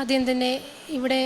ആദ്യം തന്നെ ഇവിടെ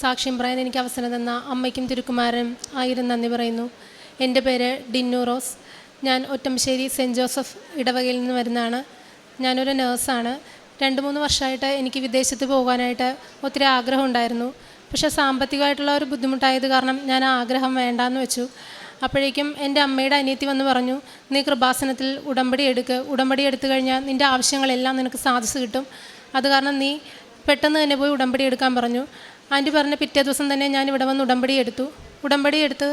സാക്ഷ്യം പറയാൻ എനിക്ക് അവസരം തന്ന അമ്മയ്ക്കും തിരുക്കുമാരനും ആയിരം നന്ദി പറയുന്നു. എന്റെ പേര് ഡിന്നു റോസ്. ഞാൻ ഒറ്റമശ്ശേരി സെന്റ് ജോസഫ് ഇടവകയിൽ നിന്ന് വരുന്നതാണ്. ഞാനൊരു നേഴ്സാണ്. രണ്ട് മൂന്ന് വർഷമായിട്ട് എനിക്ക് വിദേശത്ത് പോകാനായിട്ട് ഒത്തിരി ആഗ്രഹം ഉണ്ടായിരുന്നു. പക്ഷേ സാമ്പത്തികമായിട്ടുള്ള ഒരു ബുദ്ധിമുട്ടായത് കാരണം ഞാൻ ആഗ്രഹം വേണ്ടാന്ന് വെച്ചു. അപ്പോഴേക്കും എന്റെ അമ്മയുടെ അനിയത്തി വന്ന് പറഞ്ഞു നീ കൃപാസനത്തിൽ ഉടമ്പടി എടുക്കുക ഉടമ്പടി എടുത്തു കഴിഞ്ഞാൽ നിന്റെ ആവശ്യങ്ങളെല്ലാം നിനക്ക് സാധിച്ചു കിട്ടും. അത് കാരണം നീ പെട്ടെന്ന് തന്നെ പോയി ഉടമ്പടി എടുക്കാൻ പറഞ്ഞു. ആന്റി പറഞ്ഞ പിറ്റേ ദിവസം തന്നെ ഞാൻ ഇവിടെ വന്ന് ഉടമ്പടി എടുത്തു. ഉടമ്പടി എടുത്ത്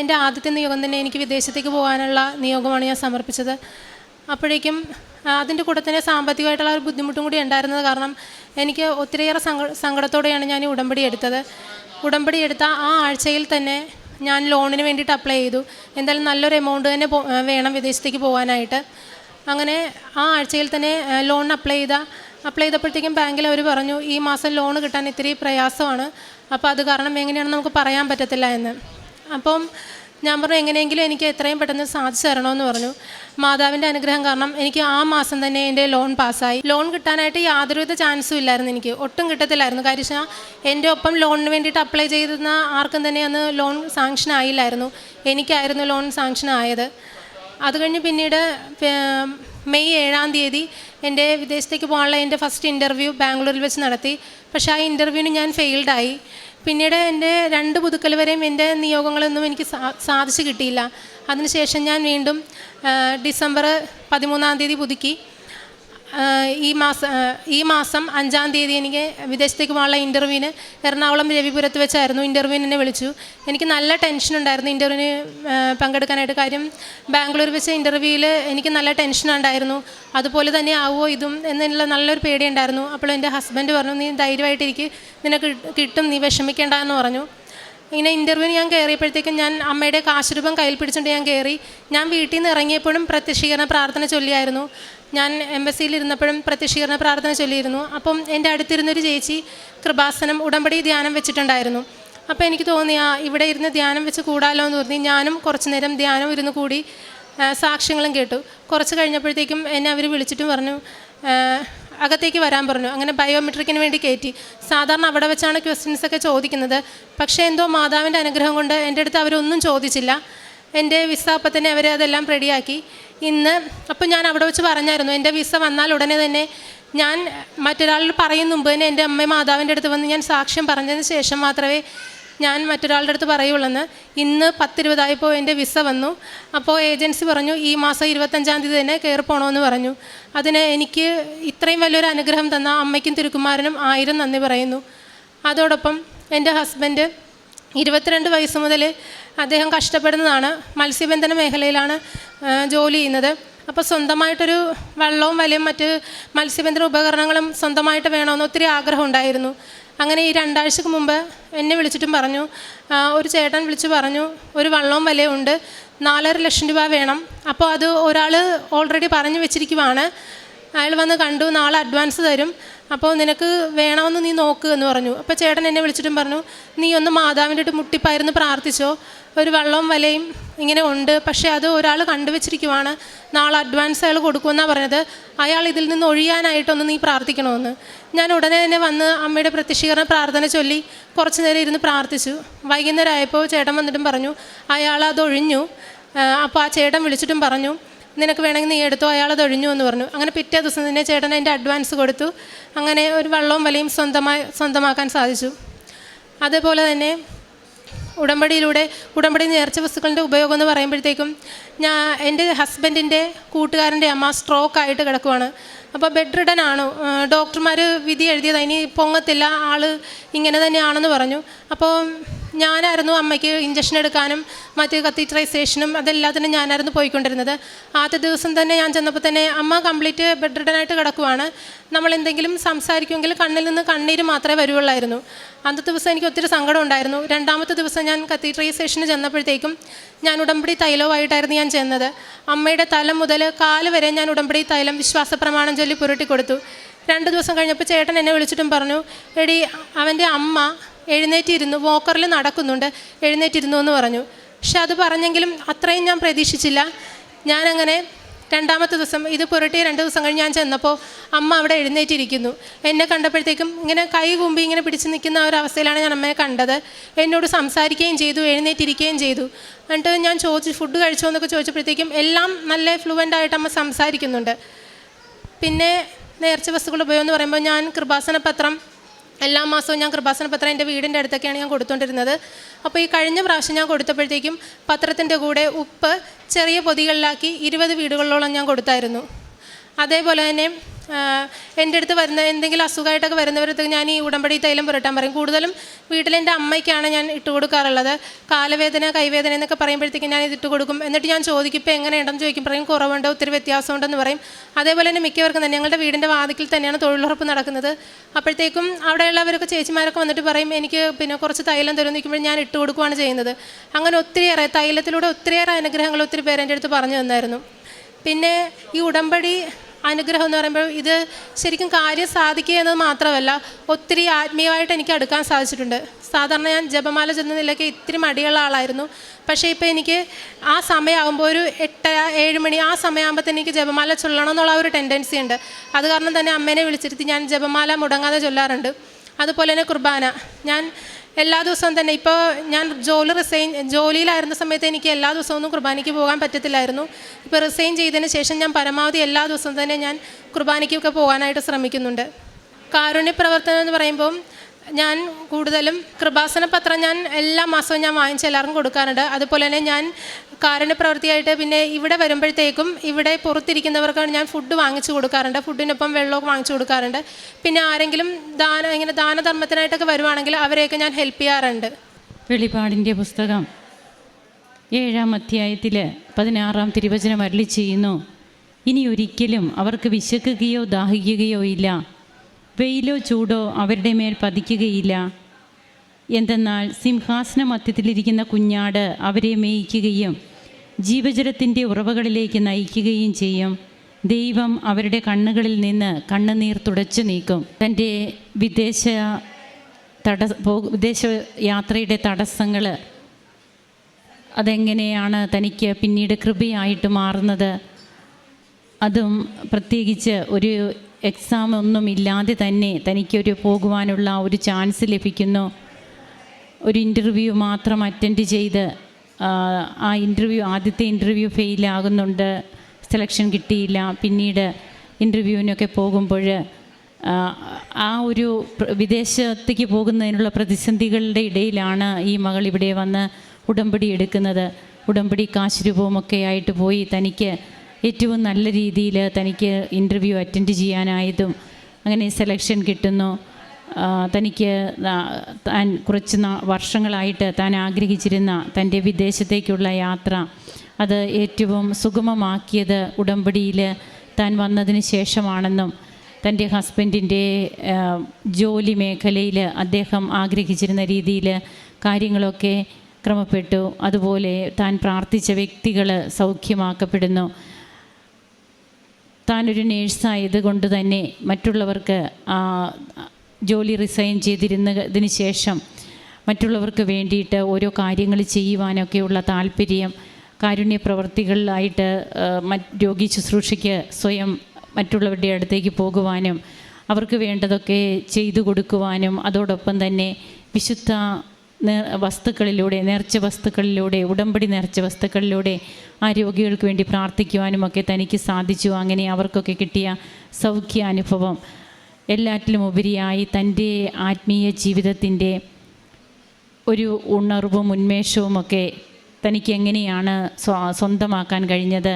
എന്റെ ആദ്യത്തെ നിയോഗം തന്നെ എനിക്ക് വിദേശത്തേക്ക് പോകാനുള്ള നിയോഗമാണ് ഞാൻ സമർപ്പിച്ചത്. അപ്പോഴേക്കും അതിന്റെ കൂടെ തന്നെ സാമ്പത്തികമായിട്ടുള്ള ഒരു ബുദ്ധിമുട്ടും കൂടി ഉണ്ടായിരുന്നത് കാരണം എനിക്ക് ഒത്തിരിയേറെ സങ്ക സങ്കടത്തോടെയാണ് ഞാൻ ഈ ഉടമ്പടി എടുത്തത്. ഉടമ്പടി എടുത്ത ആ ആഴ്ചയിൽ തന്നെ ഞാൻ ലോണിന് വേണ്ടിയിട്ട് അപ്ലൈ ചെയ്തു. എന്തായാലും നല്ലൊരു എമൗണ്ട് തന്നെ വേണം വിദേശത്തേക്ക് പോകാനായിട്ട്. അങ്ങനെ ആ ആഴ്ചയിൽ തന്നെ ലോൺ അപ്ലൈ ചെയ്ത അപ്ലൈ ചെയ്തപ്പോഴത്തേക്കും ബാങ്കിൽ അവർ പറഞ്ഞു ഈ മാസം ലോൺ കിട്ടാൻ ഇത്തിരി പ്രയാസമാണ്. അപ്പോൾ അത് കാരണം എങ്ങനെയാണെന്ന് നമുക്ക് പറയാൻ പറ്റത്തില്ല എന്ന്. അപ്പം ഞാൻ പറഞ്ഞു എങ്ങനെയെങ്കിലും എനിക്ക് എത്രയും പെട്ടെന്ന് സാധിച്ചു തരണമെന്ന് പറഞ്ഞു. മാതാവിന്റെ അനുഗ്രഹം കാരണം എനിക്ക് ആ മാസം തന്നെ എന്റെ ലോൺ പാസ്സായി. ലോൺ കിട്ടാനായിട്ട് യാതൊരുവിധ ചാൻസും ഇല്ലായിരുന്നു എനിക്ക്. ഒട്ടും കിട്ടത്തില്ലായിരുന്നു. കാര്യം എന്റെ ഒപ്പം ലോണിന് വേണ്ടിയിട്ട് അപ്ലൈ ചെയ്തിരുന്ന ആർക്കും തന്നെ അന്ന് ലോൺ സാങ്ഷൻ ആയില്ലായിരുന്നു. എനിക്കായിരുന്നു ലോൺ സാങ്ഷൻ ആയത്. അത് കഴിഞ്ഞ് പിന്നീട് മെയ് ഏഴാം തീയതി എന്റെ വിദേശത്തേക്ക് പോകാനുള്ള എന്റെ ഫസ്റ്റ് ഇന്റർവ്യൂ ബാംഗ്ലൂരിൽ വെച്ച് നടത്തി. പക്ഷേ ആ ഇന്റർവ്യൂവിന് ഞാൻ ഫെയിൽഡായി. പിന്നീട് എന്റെ രണ്ട് പുതുക്കൽ വരെയും എന്റെ നിയോഗങ്ങളൊന്നും എനിക്ക് സാധിച്ചു കിട്ടിയില്ല. അതിനുശേഷം ഞാൻ വീണ്ടും ഡിസംബർ പതിമൂന്നാം തീയതി പുതുക്കി. ഈ മാസം ഈ മാസം അഞ്ചാം തീയതി എനിക്ക് വിദേശത്തേക്ക് പോകാനുള്ള ഇന്റർവ്യൂവിന് എറണാകുളം രവിപുരത്ത് വെച്ചായിരുന്നു. ഇന്റർവ്യൂവിന് എന്നെ വിളിച്ചു. എനിക്ക് നല്ല ടെൻഷൻ ഉണ്ടായിരുന്നു ഇന്റർവ്യൂവിന് പങ്കെടുക്കാനായിട്ട്. കാര്യം ബാംഗ്ലൂർ വെച്ച ഇന്റർവ്യൂവിൽ എനിക്ക് നല്ല ടെൻഷൻ ഉണ്ടായിരുന്നു. അതുപോലെ തന്നെ ആവുമോ ഇതും എന്നുള്ള നല്ലൊരു പേടിയുണ്ടായിരുന്നു അപ്പോൾ എന്റെ ഹസ്ബൻഡ് പറഞ്ഞു നീ ധൈര്യമായിട്ടിരിക്കും. നിനക്ക് കിട്ടും. നീ വിഷമിക്കേണ്ട എന്ന് പറഞ്ഞു. ഇങ്ങനെ ഇന്റർവ്യൂവിന് ഞാൻ കയറിയപ്പോഴത്തേക്കും ഞാൻ അമ്മയുടെ കാശുരൂപം കയ്യിൽ പിടിച്ചുകൊണ്ട് ഞാൻ കയറി ഞാൻ വീട്ടിൽ നിന്ന് ഇറങ്ങിയപ്പോഴും പ്രത്യക്ഷീകരണ പ്രാർത്ഥന ചൊല്ലിയായിരുന്നു. ഞാൻ എംബസിയിൽ ഇരുന്നപ്പോഴും പ്രത്യക്ഷീകരണ പ്രാർത്ഥന ചൊല്ലിയിരുന്നു. അപ്പം എന്റെ അടുത്തിരുന്നൊരു ചേച്ചി കൃപാസനം ഉടമ്പടി ധ്യാനം വെച്ചിട്ടുണ്ടായിരുന്നു. അപ്പോൾ എനിക്ക് തോന്നി ആ ഇവിടെ ഇരുന്ന് ധ്യാനം വെച്ച് കൂടാലോ എന്ന് തോന്നി ഞാനും കുറച്ച് നേരം ധ്യാനം ഇരുന്ന് കൂടി സാക്ഷ്യങ്ങളും കേട്ടു. കുറച്ച് കഴിഞ്ഞപ്പോഴത്തേക്കും എന്നെ അവർ വിളിച്ചിട്ടും പറഞ്ഞു അകത്തേക്ക് വരാൻ പറഞ്ഞു. അങ്ങനെ ബയോമെട്രിക്കിന് വേണ്ടി കയറ്റി. സാധാരണ അവിടെ വെച്ചാണ് ക്വസ്റ്റ്യൻസ് ഒക്കെ ചോദിക്കുന്നത്. പക്ഷേ എന്തോ മാതാവിന്റെ അനുഗ്രഹം കൊണ്ട് എന്റെ അടുത്ത് അവരൊന്നും ചോദിച്ചില്ല. എന്റെ വിസ അപ്പം തന്നെ അവർ അതെല്ലാം റെഡിയാക്കി ഇന്ന് അപ്പം ഞാൻ അവിടെ വെച്ച് പറഞ്ഞായിരുന്നു. എന്റെ വിസ വന്നാൽ ഉടനെ തന്നെ ഞാൻ മറ്റൊരാളിൽ പറയും മുമ്പ് തന്നെ എന്റെ അമ്മ മാതാവിന്റെ അടുത്ത് വന്ന് ഞാൻ സാക്ഷ്യം പറഞ്ഞതിന് ശേഷം മാത്രമേ ഞാൻ മറ്റൊരാളുടെ അടുത്ത് പറയുള്ളെന്ന് ഇന്ന് പത്തിരുപതായപ്പോൾ എന്റെ വിസ വന്നു. അപ്പോൾ ഏജൻസി പറഞ്ഞു ഈ മാസം ഇരുപത്തഞ്ചാം തീയതി തന്നെ കയറി പോകണമെന്ന് പറഞ്ഞു. അതിന് എനിക്ക് ഇത്രയും വലിയൊരു അനുഗ്രഹം തന്ന അമ്മയ്ക്കും തിരുക്കുമാരനും ആയിരം നന്ദി പറയുന്നു. അതോടൊപ്പം എന്റെ ഹസ്ബൻഡ് ഇരുപത്തിരണ്ട് വയസ്സ് മുതൽ അദ്ദേഹം കഷ്ടപ്പെടുന്നതാണ്. മത്സ്യബന്ധന മേഖലയിലാണ് ജോലി ചെയ്യുന്നത്. അപ്പോൾ സ്വന്തമായിട്ടൊരു വള്ളവും വലയും മറ്റ് മത്സ്യബന്ധന ഉപകരണങ്ങളും സ്വന്തമായിട്ട് വേണമെന്ന് ഒത്തിരി ആഗ്രഹം ഉണ്ടായിരുന്നു. അങ്ങനെ ഈ രണ്ടാഴ്ചക്ക് മുമ്പ് എന്നെ വിളിച്ചിട്ടും പറഞ്ഞു. ഒരു ചേട്ടൻ വിളിച്ച് പറഞ്ഞു ഒരു വള്ളവും വലയും ഉണ്ട് നാലര ലക്ഷം രൂപ വേണം. അപ്പോൾ അത് ഒരാൾ ഓൾറെഡി പറഞ്ഞു വെച്ചിരിക്കുവാണ്. അയാൾ വന്ന് കണ്ടു നാളെ അഡ്വാൻസ് തരും. അപ്പോൾ നിനക്ക് വേണമെന്ന് നീ നോക്ക് എന്ന് പറഞ്ഞു. അപ്പോൾ ചേട്ടൻ എന്നെ വിളിച്ചിട്ടും പറഞ്ഞു നീ ഒന്ന് മാതാവിന്റെ ഇട്ട് മുട്ടിപ്പായിരുന്നു പ്രാർത്ഥിച്ചോ. ഒരു വള്ളവും വലയും ഇങ്ങനെ ഉണ്ട്. പക്ഷേ അത് ഒരാൾ കണ്ടുവച്ചിരിക്കുവാണ്. നാളെ അഡ്വാൻസ് അയാൾ കൊടുക്കുമെന്നാണ് പറഞ്ഞത്. അയാൾ ഇതിൽ നിന്ന് ഒഴിയാനായിട്ടൊന്ന് നീ പ്രാർത്ഥിക്കണമെന്ന്. ഞാൻ ഉടനെ തന്നെ വന്ന് അമ്മയുടെ പ്രത്യക്ഷീകരണ പ്രാർത്ഥന ചൊല്ലി കുറച്ച് നേരം ഇരുന്ന് പ്രാർത്ഥിച്ചു. വൈകുന്നേരം ആയപ്പോൾ ചേട്ടൻ വന്നിട്ടും പറഞ്ഞു അയാൾ അത് ഒഴിഞ്ഞു. അപ്പോൾ ആ ചേട്ടൻ വിളിച്ചിട്ടും പറഞ്ഞു നിനക്ക് വേണമെങ്കിൽ നീ എടുത്തോ അയാൾ അത് ഒഴിഞ്ഞു എന്ന് പറഞ്ഞു. അങ്ങനെ പിറ്റേ ദിവസം തന്നെ ചേട്ടൻ അതിന്റെ അഡ്വാൻസ് കൊടുത്തു. അങ്ങനെ ഒരു വള്ളവും വലയും സ്വന്തമായി സ്വന്തമാക്കാൻ സാധിച്ചു. അതേപോലെ തന്നെ ഉടമ്പടിയിലൂടെ ഉടമ്പടി നേർച്ച വസ്തുക്കളുടെ ഉപയോഗം എന്ന് പറയുമ്പോഴത്തേക്കും ഞാൻ എന്റെ ഹസ്ബൻഡിന്റെ കൂട്ടുകാരന്റെ അമ്മ സ്ട്രോക്ക് ആയിട്ട് കിടക്കുവാണ്. അപ്പോൾ ബെഡ് റിഡൻ ആണ് ഡോക്ടർമാർ വിധി എഴുതിയത് അതിന് പൊങ്ങത്തില്ല ആൾ ഇങ്ങനെ തന്നെയാണെന്ന് പറഞ്ഞു. അപ്പോൾ ഞാനായിരുന്നു അമ്മയ്ക്ക് ഇഞ്ചക്ഷൻ എടുക്കാനും മറ്റ് കത്തീറ്ററൈസേഷനും അതെല്ലാത്തിനും ഞാനായിരുന്നു പോയിക്കൊണ്ടിരുന്നത്. ആദ്യ ദിവസം തന്നെ ഞാൻ ചെന്നപ്പോൾ തന്നെ അമ്മ കംപ്ലീറ്റ് ബെഡ് റിഡനായിട്ട് കിടക്കുവാണ്. നമ്മൾ എന്തെങ്കിലും സംസാരിക്കുമെങ്കിൽ കണ്ണിൽ നിന്ന് കണ്ണീര് മാത്രമേ വരുവുള്ളായിരുന്നു അന്നത്തെ ദിവസം എനിക്ക് ഒത്തിരി സങ്കടം ഉണ്ടായിരുന്നു. രണ്ടാമത്തെ ദിവസം ഞാൻ കത്തീറ്ററൈസേഷന് ചെന്നപ്പോഴത്തേക്കും ഞാൻ ഉടമ്പടി തൈലവുമായിട്ടായിരുന്നു ഞാൻ ചെന്നത്. അമ്മയുടെ തലം മുതൽ കാൽ വരെ ഞാൻ ഉടമ്പടി തൈലം വിശ്വാസ പ്രമാണം ചൊല്ലി പുരട്ടി കൊടുത്തു രണ്ട് ദിവസം കഴിഞ്ഞപ്പോൾ ചേട്ടൻ എന്നെ വിളിച്ചിട്ടും പറഞ്ഞു എടി അവന്റെ അമ്മ എഴുന്നേറ്റിരുന്നു. വോക്കറിൽ നടക്കുന്നുണ്ട്. എഴുന്നേറ്റിരുന്നു എന്ന് പറഞ്ഞു. പക്ഷെ അത് പറഞ്ഞെങ്കിലും അത്രയും ഞാൻ പ്രതീക്ഷിച്ചില്ല. ഞാനങ്ങനെ രണ്ടാമത്തെ ദിവസം ഇത് പുരട്ടി രണ്ട് ദിവസം കഴിഞ്ഞ് ഞാൻ ചെന്നപ്പോൾ അമ്മ അവിടെ എഴുന്നേറ്റിരിക്കുന്നു. എന്നെ കണ്ടപ്പോഴത്തേക്കും ഇങ്ങനെ കൈ കുമ്പി ഇങ്ങനെ പിടിച്ച് നിൽക്കുന്ന ഒരു അവസ്ഥയിലാണ് ഞാൻ അമ്മയെ കണ്ടത്. എന്നോട് സംസാരിക്കുകയും ചെയ്തു എഴുന്നേറ്റിരിക്കുകയും ചെയ്തു. എന്നിട്ട് ഞാൻ ചോദിച്ചു ഫുഡ് കഴിച്ചോ? എന്നൊക്കെ ചോദിച്ചപ്പോഴത്തേക്കും എല്ലാം നല്ല ഫ്ലുവന്റ് ആയിട്ട് അമ്മ സംസാരിക്കുന്നുണ്ട്. പിന്നെ നേർച്ച വസ്തുക്കൾ ഉപയോഗം എന്ന് പറയുമ്പോൾ ഞാൻ കൃപാസന പത്രം എല്ലാ മാസവും ഞാൻ കൃപാസന പത്രം എന്റെ വീടിന്റെ അടുത്തൊക്കെയാണ് ഞാൻ കൊടുത്തുകൊണ്ടിരുന്നത് അപ്പോൾ ഈ കഴിഞ്ഞ പ്രാവശ്യം ഞാൻ കൊടുത്തപ്പോഴത്തേക്കും പത്രത്തിന്റെ കൂടെ ഉപ്പ് ചെറിയ പൊതികളിലാക്കി ഇരുപത് വീടുകളിലോളം ഞാൻ കൊടുത്തായിരുന്നു. അതേപോലെ തന്നെ എന്റെ അടുത്ത് വരുന്ന എന്തെങ്കിലും അസുഖമായിട്ടൊക്കെ വരുന്നവരത്ത് ഞാൻ ഈ ഉടമ്പടി തൈലം പുരട്ടാൻ പറയും. കൂടുതലും വീട്ടിൽ എന്റെ അമ്മയ്ക്കാണ് ഞാൻ ഇട്ട് കൊടുക്കാറുള്ളത്. കാലവേദന കൈവേദന എന്നൊക്കെ പറയുമ്പോഴത്തേക്കും ഞാൻ ഇത് ഇട്ട് കൊടുക്കും. എന്നിട്ട് ഞാൻ ചോദിക്കും ഇപ്പോൾ എങ്ങനെയുണ്ടെന്ന് ചോദിക്കും? പറയും കുറവുണ്ട്? ഒത്തിരി വ്യത്യാസമുണ്ടെന്ന് പറയും. അതേപോലെ തന്നെ മിക്കവർക്കും തന്നെ. ഞങ്ങളുടെ വീടിന്റെ വാതിക്കിൽ തന്നെയാണ് തൊഴിലുറപ്പ് നടക്കുന്നത്. അപ്പോഴത്തേക്കും അവിടെയുള്ളവരൊക്കെ ചേച്ചിമാരൊക്കെ വന്നിട്ട് പറയും എനിക്ക് പിന്നെ കുറച്ച് തൈലം തരുമെന്ന് നിൽക്കുമ്പോൾ ഞാൻ ഇട്ട് കൊടുക്കുകയാണ് ചെയ്യുന്നത്. അങ്ങനെ ഒത്തിരിയേറെ തൈലത്തിലൂടെ ഒത്തിരിയേറെ അനുഗ്രഹങ്ങൾ ഒത്തിരി പേരെന്റെ അടുത്ത് പറഞ്ഞു തന്നായിരുന്നു. പിന്നെ ഈ ഉടമ്പടി അനുഗ്രഹം എന്ന് പറയുമ്പോൾ ഇത് ശരിക്കും കാര്യം സാധിക്കുക എന്നത് മാത്രമല്ല ഒത്തിരി ആത്മീയമായിട്ട് എനിക്ക് അടുക്കാൻ സാധിച്ചിട്ടുണ്ട്. സാധാരണ ഞാൻ ജപമാല ചെന്ന നിലയ്ക്ക് ഇത്തിരി മടിയുള്ള ആളായിരുന്നു. പക്ഷേ ഇപ്പോൾ എനിക്ക് ആ സമയമാകുമ്പോൾ ഒരു എട്ട് ഏഴ് മണി ആ സമയമാകുമ്പോൾ തന്നെ എനിക്ക് ജപമാല ചൊല്ലണം എന്നുള്ള ഒരു ടെൻഡൻസി ഉണ്ട്. അത് കാരണം തന്നെ അമ്മേനെ വിളിച്ചിരുത്തി ഞാൻ ജപമാല മുടങ്ങാതെ ചൊല്ലാറുണ്ട്. അതുപോലെ തന്നെ കുർബാന. ഞാൻ എല്ലാ ദിവസവും തന്നെ. ഇപ്പോൾ ഞാൻ ജോലി റിസൈൻ ജോലിയിലായിരുന്ന സമയത്ത് എനിക്ക് എല്ലാ ദിവസവും കുർബാനയ്ക്ക് പോകാൻ പറ്റത്തില്ലായിരുന്നു. ഇപ്പോൾ റിസൈൻ ചെയ്തതിന് ശേഷം ഞാൻ പരമാവധി എല്ലാ ദിവസവും തന്നെ ഞാൻ കുർബാനയ്ക്കൊക്കെ പോകാനായിട്ട് ശ്രമിക്കുന്നുണ്ട്. കാരുണ്യ പ്രവർത്തനം എന്ന് പറയുമ്പം ഞാൻ കൂടുതലും കൃപാസന പത്രം ഞാൻ എല്ലാ മാസവും ഞാൻ വാങ്ങിച്ച് എല്ലാവർക്കും കൊടുക്കാറുണ്ട്. അതുപോലെ തന്നെ ഞാൻ കാരുണ്യ പ്രവൃത്തിയായിട്ട് പിന്നെ ഇവിടെ വരുമ്പോഴത്തേക്കും ഇവിടെ പുറത്തിരിക്കുന്നവർക്ക് ഞാൻ ഫുഡ് വാങ്ങിച്ചു കൊടുക്കാറുണ്ട്. ഫുഡിനൊപ്പം വെള്ളമൊക്കെ വാങ്ങിച്ചു കൊടുക്കാറുണ്ട്. പിന്നെ ആരെങ്കിലും ദാന ഇങ്ങനെ ദാനധർമ്മത്തിനായിട്ടൊക്കെ വരുവാണെങ്കിൽ അവരെയൊക്കെ ഞാൻ ഹെൽപ്പ് ചെയ്യാറുണ്ട്. വെളിപാടിന്റെ പുസ്തകം ഏഴാം അധ്യായത്തിൽ പതിനാറാം തിരുവചനം അരളി ചെയ്യുന്നു. ഇനി ഒരിക്കലും അവർക്ക് വിശക്കുകയോ ദാഹിക്കുകയോ ഇല്ല. വെയിലോ ചൂടോ അവരുടെ മേൽ പതിക്കുകയില്ല. എന്തെന്നാൽ സിംഹാസന മധ്യത്തിലിരിക്കുന്ന കുഞ്ഞാട് അവരെ മേയിക്കുകയും ജീവജലത്തിന്റെ ഉറവകളിലേക്ക് നയിക്കുകയും ചെയ്യും. ദൈവം അവരുടെ കണ്ണുകളിൽ നിന്ന് കണ്ണുനീർ തുടച്ചു നീക്കും. തന്റെ വിദേശ തട വിദേശ യാത്രയുടെ തടസ്സങ്ങൾ അതെങ്ങനെയാണ് തനിക്ക് പിന്നീട് കൃപയായിട്ട് മാറുന്നത്? അതും പ്രത്യേകിച്ച് ഒരു എക്സാം ഒന്നും ഇല്ലാതെ തന്നെ തനിക്കൊരു പോകുവാനുള്ള ഒരു ചാൻസ് ലഭിക്കുന്നു. ഒരു ഇന്റർവ്യൂ മാത്രം അറ്റൻഡ് ചെയ്ത് ആ, ഇന്റർവ്യൂ ആദ്യത്തെ ഇന്റർവ്യൂ ഫെയിലാകുന്നുണ്ട് സെലക്ഷൻ കിട്ടിയില്ല. പിന്നീട് ഇന്റർവ്യൂവിനൊക്കെ പോകുമ്പോൾ ആ ഒരു വിദേശത്തേക്ക് പോകുന്നതിനുള്ള പ്രതിസന്ധികളുടെ ഇടയിലാണ് ഈ മകൾ ഇവിടെ വന്ന് ഉടമ്പടി എടുക്കുന്നത്. ഉടമ്പടി കാശ് രൂപവുമൊക്കെ ആയിട്ട് പോയി തനിക്ക് ഏറ്റവും നല്ല രീതിയിൽ തനിക്ക് ഇന്റർവ്യൂ അറ്റൻഡ് ചെയ്യാനായതും അങ്ങനെ സെലക്ഷൻ കിട്ടുന്നു. തനിക്ക് താൻ കുറച്ച് വർഷങ്ങളായിട്ട് താൻ ആഗ്രഹിച്ചിരുന്ന തന്റെ വിദേശത്തേക്കുള്ള യാത്ര അത് ഏറ്റവും സുഗമമാക്കിയത് ഉടമ്പടിയിൽ താൻ വന്നതിന് ശേഷമാണെന്നും തന്റെ ഹസ്ബൻഡിന്റെ ജോലി മേഖലയിൽ അദ്ദേഹം ആഗ്രഹിച്ചിരുന്ന രീതിയിൽ കാര്യങ്ങളൊക്കെ ക്രമപ്പെട്ടു. അതുപോലെ താൻ പ്രാർത്ഥിച്ച വ്യക്തികൾ സൗഖ്യമാക്കപ്പെടുന്നു. താനൊരു നേഴ്സായത് കൊണ്ട് തന്നെ മറ്റുള്ളവർക്ക് ജോലി റിസൈൻ ചെയ്തിരുന്നതിന് ശേഷം മറ്റുള്ളവർക്ക് വേണ്ടിയിട്ട് ഓരോ കാര്യങ്ങൾ ചെയ്യുവാനൊക്കെയുള്ള താല്പര്യം കാരുണ്യ പ്രവർത്തികളിലായിട്ട് രോഗി ശുശ്രൂഷയ്ക്ക് സ്വയം മറ്റുള്ളവരുടെ അടുത്തേക്ക് പോകുവാനും അവർക്ക് വേണ്ടതൊക്കെ ചെയ്തു കൊടുക്കുവാനും അതോടൊപ്പം തന്നെ വിശുദ്ധ വസ്തുക്കളിലൂടെ നേർച്ച വസ്തുക്കളിലൂടെ ഉടമ്പടി നേർച്ച വസ്തുക്കളിലൂടെ ആ രോഗികൾക്ക് വേണ്ടി പ്രാർത്ഥിക്കുവാനുമൊക്കെ തനിക്ക് സാധിച്ചു. അങ്ങനെ അവർക്കൊക്കെ കിട്ടിയ സൗഖ്യ അനുഭവം എല്ലാറ്റിലും ഉപരിയായി തന്റെ ആത്മീയ ജീവിതത്തിന്റെ ഒരു ഉണർവും ഉന്മേഷവുമൊക്കെ തനിക്ക് എങ്ങനെയാണ് സ്വന്തമാക്കാൻ കഴിഞ്ഞത്?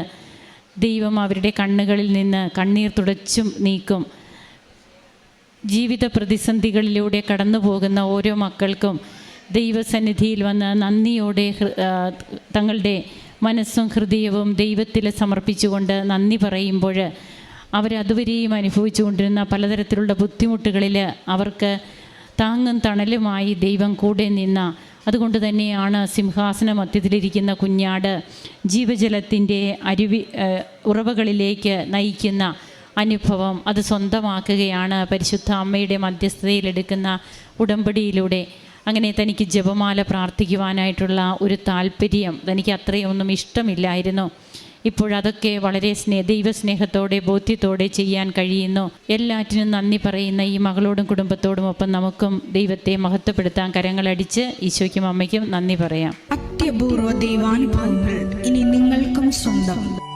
ദൈവം അവരുടെ കണ്ണുകളിൽ നിന്ന് കണ്ണീർ തുടച്ചും നീക്കും. ജീവിത പ്രതിസന്ധികളിലൂടെ കടന്നു പോകുന്ന ഓരോ മക്കൾക്കും ദൈവസന്നിധിയിൽ വന്ന് നന്ദിയോടെ തങ്ങളുടെ മനസ്സും ഹൃദയവും ദൈവത്തിൽ സമർപ്പിച്ചുകൊണ്ട് നന്ദി പറയുമ്പോൾ അവരതുവരെയും അനുഭവിച്ചുകൊണ്ടിരുന്ന പലതരത്തിലുള്ള ബുദ്ധിമുട്ടുകളിൽ അവർക്ക് താങ്ങും തണലുമായി ദൈവം കൂടെ നിന്ന അതുകൊണ്ട് തന്നെയാണ് സിംഹാസന മധ്യത്തിലിരിക്കുന്ന കുഞ്ഞാട് ജീവജലത്തിന്റെ അരുവി ഉറവകളിലേക്ക് നയിക്കുന്ന അനുഭവം അത് സ്വന്തമാക്കുകയാണ് പരിശുദ്ധ അമ്മയുടെ മധ്യസ്ഥതയിലെടുക്കുന്ന ഉടമ്പടിയിലൂടെ. അങ്ങനെ തനിക്ക് ജപമാല പ്രാർത്ഥിക്കുവാനായിട്ടുള്ള ഒരു താല്പര്യം തനിക്ക് അത്രയൊന്നും ഇഷ്ടമില്ലായിരുന്നു. ഇപ്പോഴതൊക്കെ വളരെ സ്നേ ദൈവസ്നേഹത്തോടെ ബോധ്യത്തോടെ ചെയ്യാൻ കഴിയുന്നു. എല്ലാറ്റിനും നന്ദി പറയുന്ന ഈ മകളോടും കുടുംബത്തോടും ഒപ്പം നമുക്കും ദൈവത്തെ മഹത്വപ്പെടുത്താൻ കരങ്ങളടിച്ച് ഈശോയ്ക്കും അമ്മയ്ക്കും നന്ദി പറയാം. അത്യപൂർവ ദൈവാനുഭവങ്ങൾ ഇനി നിങ്ങൾക്കും സ്വന്തം.